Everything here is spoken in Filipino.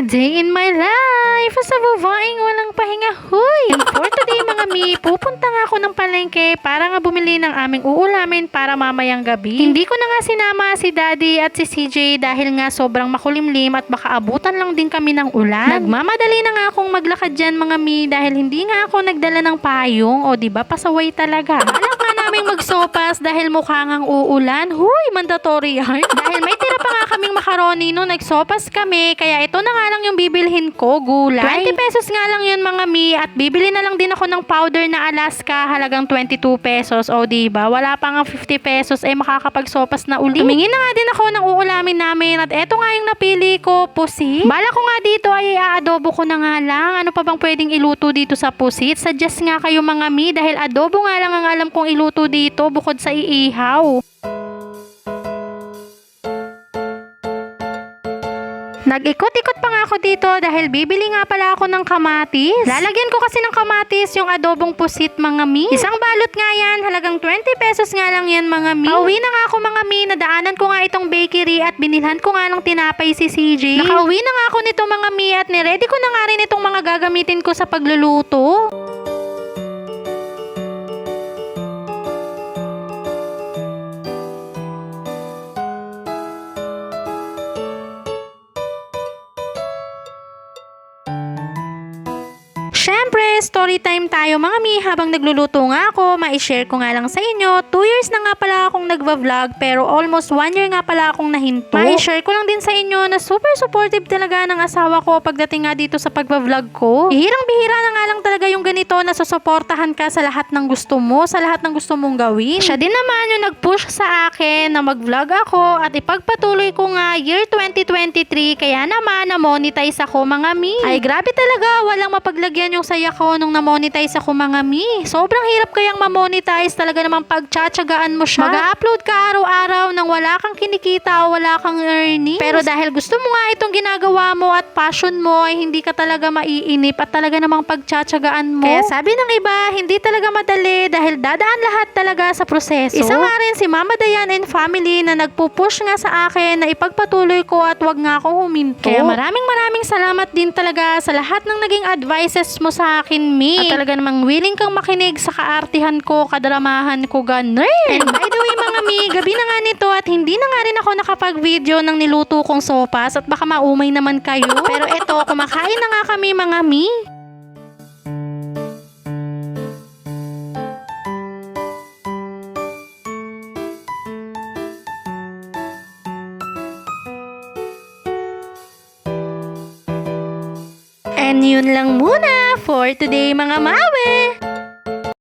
A day in my life sa babaeng walang pahinga. Huy! And for today mga mi, pupunta nga ako ng palengke para nga bumili ng aming uulamin para mamayang gabi. Hindi ko na nga sinama si Daddy at si CJ dahil nga sobrang makulimlim at baka abutan lang din kami ng ulan. Nagmamadali na nga akong maglakad dyan mga mi dahil hindi nga ako nagdala ng payong o di ba pasaway talaga. Magsopas dahil mukha ngang uulan. Huy, mandatory yan. dahil may tira pa nga kaming macaroni no nagsopas kami kaya ito na nga lang yung bibilhin ko, gulay. 20 pesos nga lang yun mga mi at bibili na lang din ako ng powder na Alaska halagang 22 pesos. O di ba Wala pa nga 50 pesos eh makakapagsopas na uli. Tumingin na nga din ako ng uulamin namin at eto nga yung napili ko, pusit. Bala ko nga dito ay aadobo ko na nga lang. Ano pa bang pwedeng iluto dito sa pusit? Suggest nga kayo mga mi dahil adobo nga lang ang alam kong iluto dito bukod sa iihaw. Nag-ikot-ikot pa nga ako dito dahil bibili nga pala ako ng kamatis. Lalagyan ko kasi ng kamatis yung adobong pusit mga mi. Isang balot nga yan, halagang 20 pesos nga lang yan mga mi. Pauwi na nga ako mga mi, nadaanan ko nga itong bakery at binilhan ko nga ng tinapay si CJ. Nakauwi na nga ako nito mga mi at niready ko na nga rin itong mga gagamitin ko sa pagluluto. Siyempre, story time tayo mga mi habang nagluluto nga ako, ma-share ko nga lang sa inyo. 2 years na nga pala akong nagva-vlog pero almost 1 year nga pala akong nahinto. Ma-share ko lang din sa inyo na super supportive talaga ng asawa ko pagdating nga dito sa pagva-vlog ko. Bihirang bihira na nga lang talaga yung ganito na susuportahan ka sa lahat ng gusto mo, sa lahat ng gusto mong gawin. Siya din naman yung nag-push sa akin na mag-vlog ako at ipagpatuloy ko nga year 2023 kaya naman na-monetize ako mga mi. Ay grabe talaga, walang mapaglagyan yung saya ko nung na-monetize ako mga mi. Sobrang hirap kayang ma-monetize talaga naman pagtsatsagaan mo siya. Mag-upload ka araw-araw nang wala kang kinikita o wala kang earnings. Pero dahil gusto mo nga itong ginagawa mo at passion mo ay hindi ka talaga maiinip at talaga namang pagtsatsagaan mo. Kaya sabi ng iba, hindi talaga madali dahil dadaan lahat talaga sa proseso. Isa nga rin si Mama Dayan and family na nagpupush nga sa akin na ipagpatuloy ko at wag nga akong huminto. Kaya maraming maraming salamat din talaga sa lahat ng naging advices mo sa akin, Mi. At talaga namang willing kang makinig sa kaartihan ko, kadramahan ko, ganun. And by the way, mga Mi, gabi na nga nito at hindi na nga rin ako nakapag-video ng niluto kong sopas at baka maumay naman kayo. Pero eto, kumakain na nga kami, mga Mi. And yun lang muna for today mga mawe.